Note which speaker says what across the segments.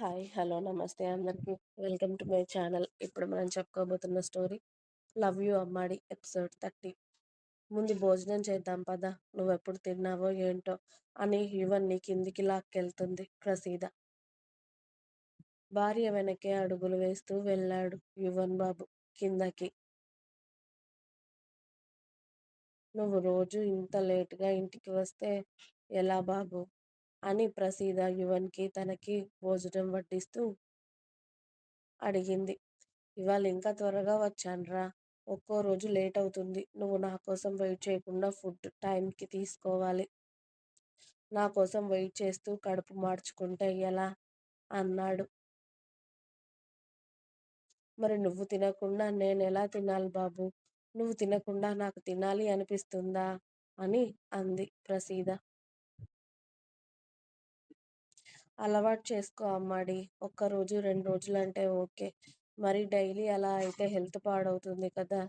Speaker 1: Hi hello namaste అందరికీ. Welcome to my channel. ఇప్పుడు మనం చెప్పుకోబోతున్న స్టోరీ లవ్ యూ అమ్మాడి ఎపిసోడ్ థర్టీ. ముందు భోజనం చేద్దాం పదా. నువ్వెప్పుడు తిన్నావో ఏంటో అని యువన్ని కిందికి లాక్కెళ్తుంది ప్రసీద. భార్య వెనకే అడుగులు వేస్తూ వెళ్ళాడు యువన్ బాబు కిందకి. నువ్వు రోజు ఇంత లేటుగా ఇంటికి వస్తే ఎలా బాబు? అని ప్రసీద యువన్కి తనకి భోజనం వడ్డిస్తూ అడిగింది. ఇవాళ ఇంకా త్వరగా వచ్చానురా. ఒక్కో రోజు లేట్ అవుతుంది. నువ్వు నా కోసం వెయిట్ చేయకుండా ఫుడ్ టైంకి తీసుకోవాలి. నా కోసం వెయిట్ చేస్తూ కడుపు మార్చుకుంటే ఎలా అన్నాడు. మరి నువ్వు తినకుండా నేను ఎలా తినాలి బాబు? నువ్వు తినకుండా నాకు తినాలి అనిపిస్తుందా అని అంది ప్రసీద. అలవాటు చేసుకో అమ్మాడి ఒక్కరోజు రెండు రోజులంటే ఓకే. మరి డైలీ అలా అయితే హెల్త్ పాడవుతుంది కదా!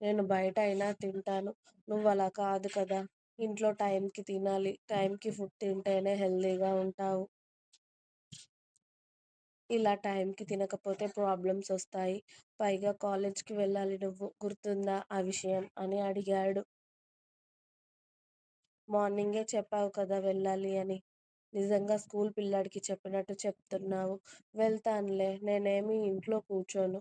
Speaker 1: నేను బయట అయినా తింటాను. నువ్వు అలా కాదు కదా! ఇంట్లో టైంకి తినాలి. టైంకి ఫుడ్ తింటేనే హెల్తీగా ఉంటావు. ఇలా టైంకి తినకపోతే ప్రాబ్లమ్స్ వస్తాయి. పైగా కాలేజ్కి వెళ్ళాలి నువ్వు. గుర్తుందా ఆ విషయం? అని అడిగాడు. మార్నింగే చెప్పావు కదా వెళ్ళాలి అని. నిజంగా స్కూల్ పిల్లాడికి చెప్పినట్టు చెప్తున్నావు. వెళ్తానులే నేనేమి ఇంట్లో కూర్చోను.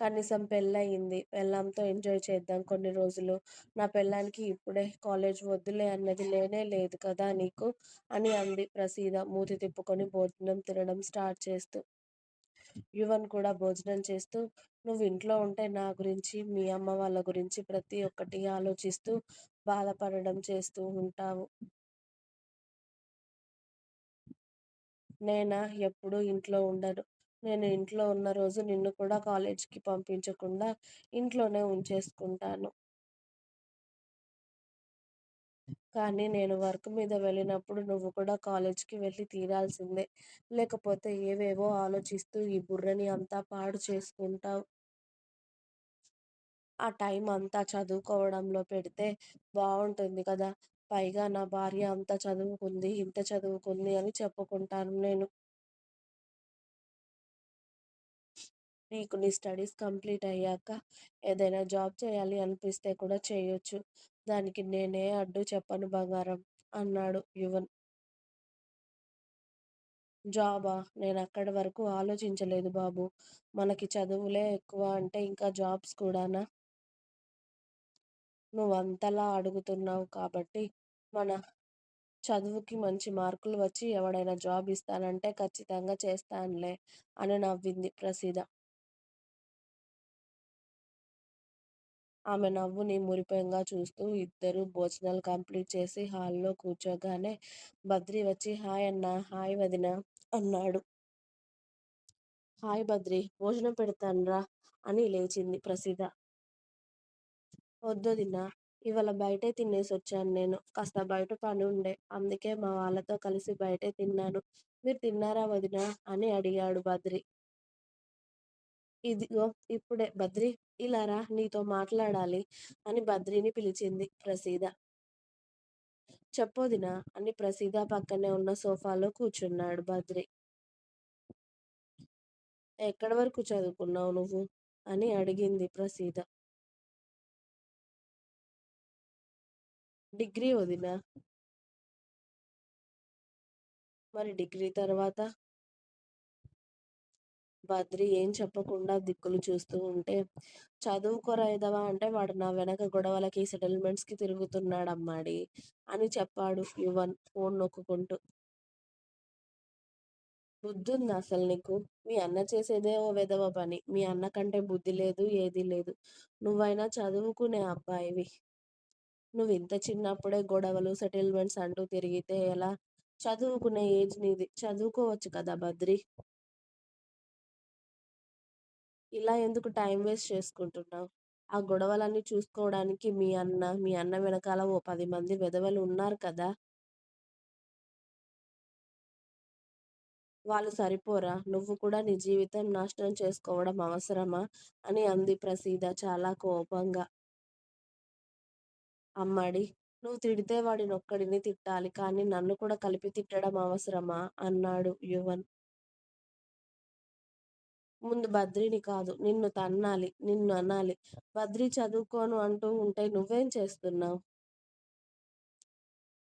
Speaker 1: కనీసం పెళ్ళయింది పెళ్ళాంతో ఎంజాయ్ చేద్దాం కొన్ని రోజులు. నా పెళ్ళానికి ఇప్పుడే కాలేజ్ వద్దులే అన్నది లేనే లేదు కదా నీకు? అని అంది ప్రసీద మూతి తిప్పుకొని భోజనం తినడం స్టార్ట్ చేస్తూ. యువన్ కూడా భోజనం చేస్తూ నువ్వు ఇంట్లో ఉంటే నా గురించి మీ అమ్మ వాళ్ళ గురించి ప్రతి ఒక్కటి ఆలోచిస్తూ బాధపడడం చేస్తూ ఉంటావు. నేనా? ఎప్పుడూ ఇంట్లో ఉండను. నేను ఇంట్లో ఉన్న రోజు నిన్ను కూడా కాలేజ్కి పంపించకుండా ఇంట్లోనే ఉంచేసుకుంటాను. కానీ నేను వర్క్ మీద వెళ్ళినప్పుడు నువ్వు కూడా కాలేజ్కి వెళ్ళి తీరాల్సిందే. లేకపోతే ఏవేవో ఆలోచిస్తూ ఈ బుర్రని అంతా పాడు చేసుకుంటావు. ఆ టైం అంతా చదువుకోవడంలో పెడితే బాగుంటుంది కదా. పైగా నా భార్య అంత చదువుకుంది ఇంత చదువుకుంది అని చెప్పుకుంటాను నేను. నీకు నీ స్టడీస్ కంప్లీట్ అయ్యాక ఏదైనా జాబ్ చేయాలి అనిపిస్తే కూడా చేయొచ్చు. దానికి నేనే అడ్డు చెప్పను బంగారం అన్నాడు యువన్. జాబా? నేను అక్కడి వరకు ఆలోచించలేదు బాబు. మనకి చదువులే ఎక్కువ అంటే ఇంకా జాబ్స్ కూడానా? నువ్వు అంతలా అడుగుతున్నావు కాబట్టి మన చదువుకి మంచి మార్కులు వచ్చి ఎవడైనా జాబ్ ఇస్తానంటే ఖచ్చితంగా చేస్తానులే అని నవ్వింది ప్రసీద. ఆమె నవ్వుని మురిపెంగా చూస్తూ ఇద్దరు భోజనాలు కంప్లీట్ చేసి హాల్లో కూర్చోగానే బద్రి వచ్చి హాయ్ అన్న హాయ్ వదిన అన్నాడు. హాయ్ బద్రి భోజనం పెడతానురా అని లేచింది ప్రసీద వద్దొదినా ఇవాళ బయటే తినేసి వచ్చాను నేను. కాస్త బయట పని ఉండే. అందుకే మా వాళ్ళతో కలిసి బయటే తిన్నాను. మీరు తిన్నారా వదినా అని అడిగాడు బద్రి. ఇదిగో ఇప్పుడే బద్రి ఇలా రా నీతో మాట్లాడాలి అని బద్రిని పిలిచింది ప్రసీద. చెప్పొదినా అని ప్రసీద పక్కనే ఉన్న సోఫాలో కూర్చున్నాడు బద్రి. ఎక్కడి వరకు చదువుకున్నావు నువ్వు? అని అడిగింది ప్రసీద. డిగ్రీ వదినా. మరి డిగ్రీ తర్వాత? బద్రి ఏం చెప్పకుండా దిక్కులు చూస్తూ ఉంటే చదువుకోరా ఎదవా అంటే వాడు నా వెనక గొడవలకి సెటిల్మెంట్స్కి తిరుగుతున్నాడమ్మాడి అని చెప్పాడు యువన్ ఫోన్ నొక్కుకుంటూ. ఉంది అసలు నీకు? మీ అన్న చేసేదే ఓ వెధవ పని. మీ అన్న కంటే బుద్ధి లేదు ఏది లేదు. నువ్వైనా చదువుకునే అబ్బాయివి. నువ్వు ఇంత చిన్నప్పుడే గొడవలు సెటిల్మెంట్స్ అంటూ తిరిగితే ఎలా? చదువుకునే ఏజ్ నీది. చదువుకోవచ్చు కదా బద్రి? ఇలా ఎందుకు టైం వేస్ట్ చేసుకుంటున్నావు ఆ గొడవలన్నీ చూసుకోవడానికి మీ అన్న మీ అన్న వెనకాల ఓ పది మంది వెధవలు ఉన్నారు కదా వాళ్ళు సరిపోరా నువ్వు కూడా నీ జీవితం నాశనం చేసుకోవడం అవసరమా అని అంది ప్రసీద చాలా కోపంగా అమ్మాడి నువ్వు తిడితే వాడినొక్కడిని తిట్టాలి. కానీ నన్ను కూడా కలిపి తిట్టడం అవసరమా? అన్నాడు యువన్. ముందు బద్రిని కాదు నిన్ను తన్నాలి. నిన్ను అనాలి. బద్రి చదువుకోను అంటూ ఉంటే నువ్వేం చేస్తున్నావు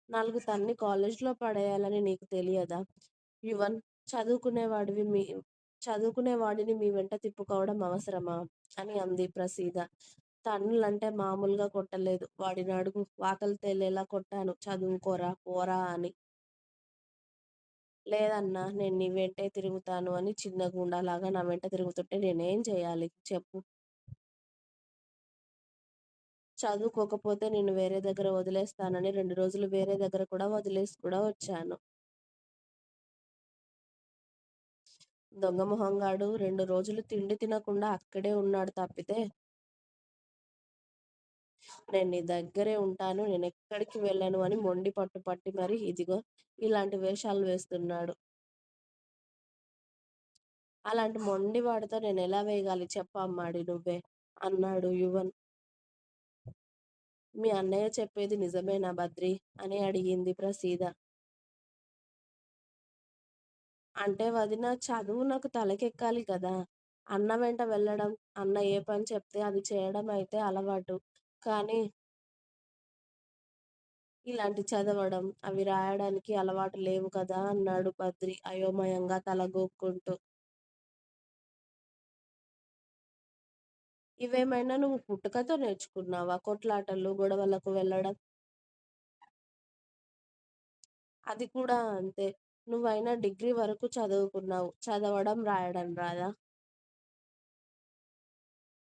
Speaker 1: నాలుగు తన్ని కాలేజ్లో పడేయాలని నీకు తెలియదా? యువన్ చదువుకునేవాడివి మీ చదువుకునేవాడిని మీ వెంట తిప్పుకోవడం అవసరమా? అని అంది ప్రసీద. తన్నులంటే మామూలుగా కొట్టలేదు. వాడిని అడుగు. వాకలి తేలేలా కొట్టాను. చదువుకోరా, పోరా అని. లేదన్నా నేను నీ వెంటే తిరుగుతాను అని చిన్న గుండాలాగా నా వెంట తిరుగుతుంటే నేనేం చేయాలి? చెప్పు. చదువుకోకపోతే నేను వేరే దగ్గర వదిలేస్తానని రెండు రోజులు వేరే దగ్గర కూడా వదిలేసి కూడా వచ్చాను. దొంగ మొహంగాడు రెండు రోజులు తిండి తినకుండా అక్కడే ఉన్నాడు తప్పితే నేను నీ దగ్గరే ఉంటాను. నేను ఎక్కడికి వెళ్ళను అని మొండి పట్టు పట్టి మరి ఇదిగో ఇలాంటి వేషాలు వేస్తున్నాడు. అలాంటి మొండి వాడితో నేను ఎలా వేయగాలి చెప్పమ్మాడి నువ్వే అన్నాడు యువన్. మీ అన్నయ్య చెప్పేది నిజమేనా బద్రి? అని అడిగింది ప్రసీద. అంటే వదిన చదువు నాకు తలకెక్కాలి కదా! అన్న వెంట వెళ్ళడం, అన్న ఏ పని చెప్తే అది చేయడం అయితే అలవాటు. కానీ ఇలాంటి చదవడం, అవి రాయడానికి అలవాటు లేవు కదా అన్నాడు బద్రి అయోమయంగా తలగోక్కుంటూ ఇవేమైనా నువ్వు పుట్టుకతో నేర్చుకున్నావా? కొట్లాటలు, గొడవలకు వెళ్ళడం? అది కూడా అంతే. నువ్వైనా డిగ్రీ వరకు చదువుకున్నావు. చదవడం, రాయడం రాదా?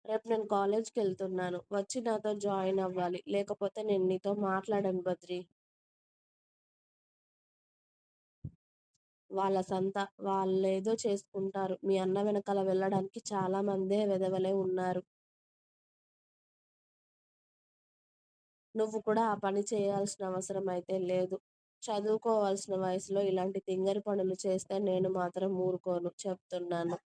Speaker 1: రేపు నేను కాలేజ్కి వెళ్తున్నాను వచ్చి నాతో జాయిన్ అవ్వాలి. లేకపోతే నేను నీతో మాట్లాడను బద్రి. వాళ్ళ సంత. వాళ్ళేదో చేసుకుంటారు. మీ అన్న వెనకాల వెళ్ళడానికి చాలా మందే వెధవలే ఉన్నారు. నువ్వు కూడా ఆ పని చేయాల్సిన అవసరం అయితే లేదు. చదువుకోవాల్సిన వయసులో ఇలాంటి తింగరి పనులు చేస్తే నేను మాత్రం ఊరుకోను చెప్తున్నాను.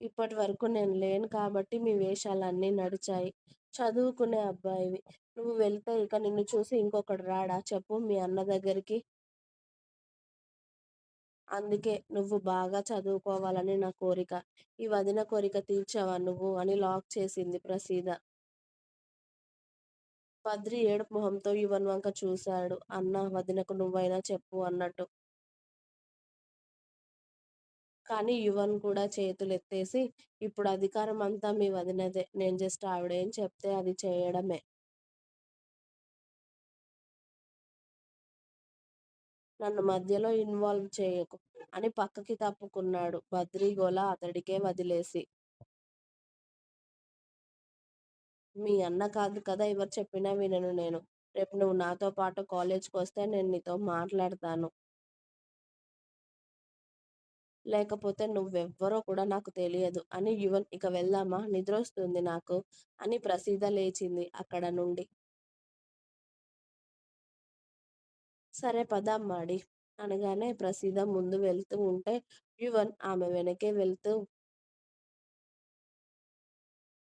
Speaker 1: ఇప్పటి వరకు నేను లేను కాబట్టి మీ వేషాలన్నీ నడిచాయి. చదువుకునే అబ్బాయివి. నువ్వు వెళ్తే ఇక నిన్ను చూసి ఇంకొకడు రాడా చెప్పు మీ అన్న దగ్గరికి? అందుకే నువ్వు బాగా చదువుకోవాలని నా కోరిక. ఈ వదిన కోరిక తీర్చావా నువ్వు? అని లాక్ చేసింది ప్రసీద. బద్రి ఏడుపు మొహంతో యువన్ వంక చూశాడు. అన్న వదినకు నువ్వైనా చెప్పు అన్నట్టు. కానీ యువన్ కూడా చేతులు ఎత్తేసి ఇప్పుడు అధికారం అంతా మీ వదినదే. నేను జస్ట్ ఆవిడేం చెప్తే అది చేయడమే. నన్ను మధ్యలో ఇన్వాల్వ్ చేయకు అని పక్కకి తప్పుకున్నాడు బద్రి గోల అతడికే వదిలేసి. మీ అన్న కాదు కదా ఎవరు చెప్పినా వినను నేను. రేపు నువ్వు నాతో పాటు కాలేజ్‌కొస్తే నేను నీతో మాట్లాడతాను. లేకపోతే నువ్వెవ్వరో కూడా నాకు తెలియదు అని యువన్ ఇక వెళ్దామా? నిద్రొస్తుంది నాకు అని ప్రసీద లేచింది అక్కడ నుండి. సరే పదమ్మాడి అనగానే ప్రసీద ముందు వెళ్తూ ఉంటే యువన్ ఆమె వెనకే వెళ్తూ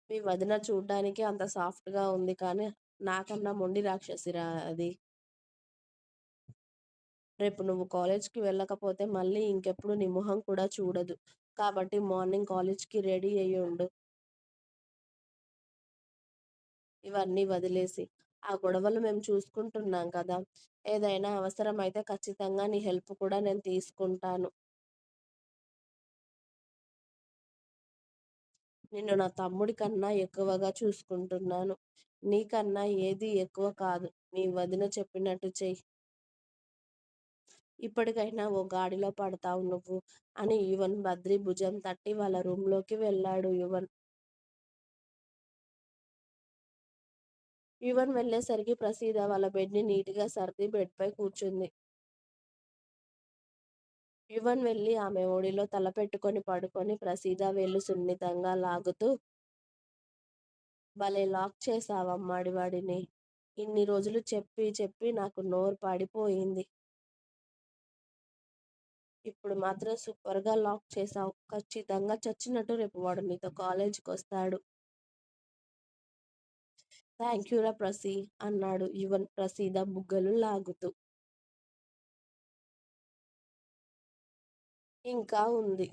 Speaker 1: మీ వదిన చూడ్డానికి అంత సాఫ్ట్‌గా ఉంది కానీ నాకన్నా మొండి రాక్షసిరా అది. రేపు నువ్వు కాలేజ్‌కి వెళ్ళకపోతే మళ్ళీ ఇంకెప్పుడు నీ మొహం కూడా చూడదు. కాబట్టి మార్నింగ్ కాలేజ్‌కి రెడీ అయ్యి ఉండు ఇవన్నీ వదిలేసి. ఆ గొడవలు మేము చూసుకుంటున్నాం కదా! ఏదైనా అవసరం అయితే ఖచ్చితంగా నీ హెల్ప్ కూడా నేను తీసుకుంటాను. నిన్ను నా తమ్ముడి కన్నా ఎక్కువగా చూసుకుంటున్నాను. నీకన్నా ఏది ఎక్కువ కాదు. నీ వదిన చెప్పినట్టు చెయ్యి ఇప్పటికైనా ఓ గాడిలో పడతావు నువ్వు అని యువన్ బద్రి భుజం తట్టి వాళ్ళ రూమ్‌లోకి వెళ్ళాడు యువన్. యువన్ వెళ్ళేసరికి ప్రసీద వాళ్ళ బెడ్‌ని నీట్‌గా సర్ది బెడ్‌పై కూర్చుంది. యువన్ వెళ్ళి ఆమె ఒడిలో తల పెట్టుకొని పడుకొని ప్రసీద వెళ్ళు సున్నితంగా లాగుతూ భలే లాక్ చేసావమ్మాడి వాడిని. ఇన్ని రోజులు చెప్పి చెప్పి నాకు నోరు పడిపోయింది. ఇప్పుడు మాత్రం సూపర్గా లాక్ చేసావు ఖచ్చితంగా చచ్చినట్టు రేపు వాడు నీతో కాలేజీకి వస్తాడు థ్యాంక్ యూరా ప్రసీ అన్నాడు యువన్ ప్రసీద బుగ్గలు లాగుతూ. ఇంకా ఉంది.